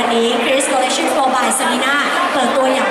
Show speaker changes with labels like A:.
A: วันนี้ Chris Collection Mobile Seminar เปิดตัวอย่าง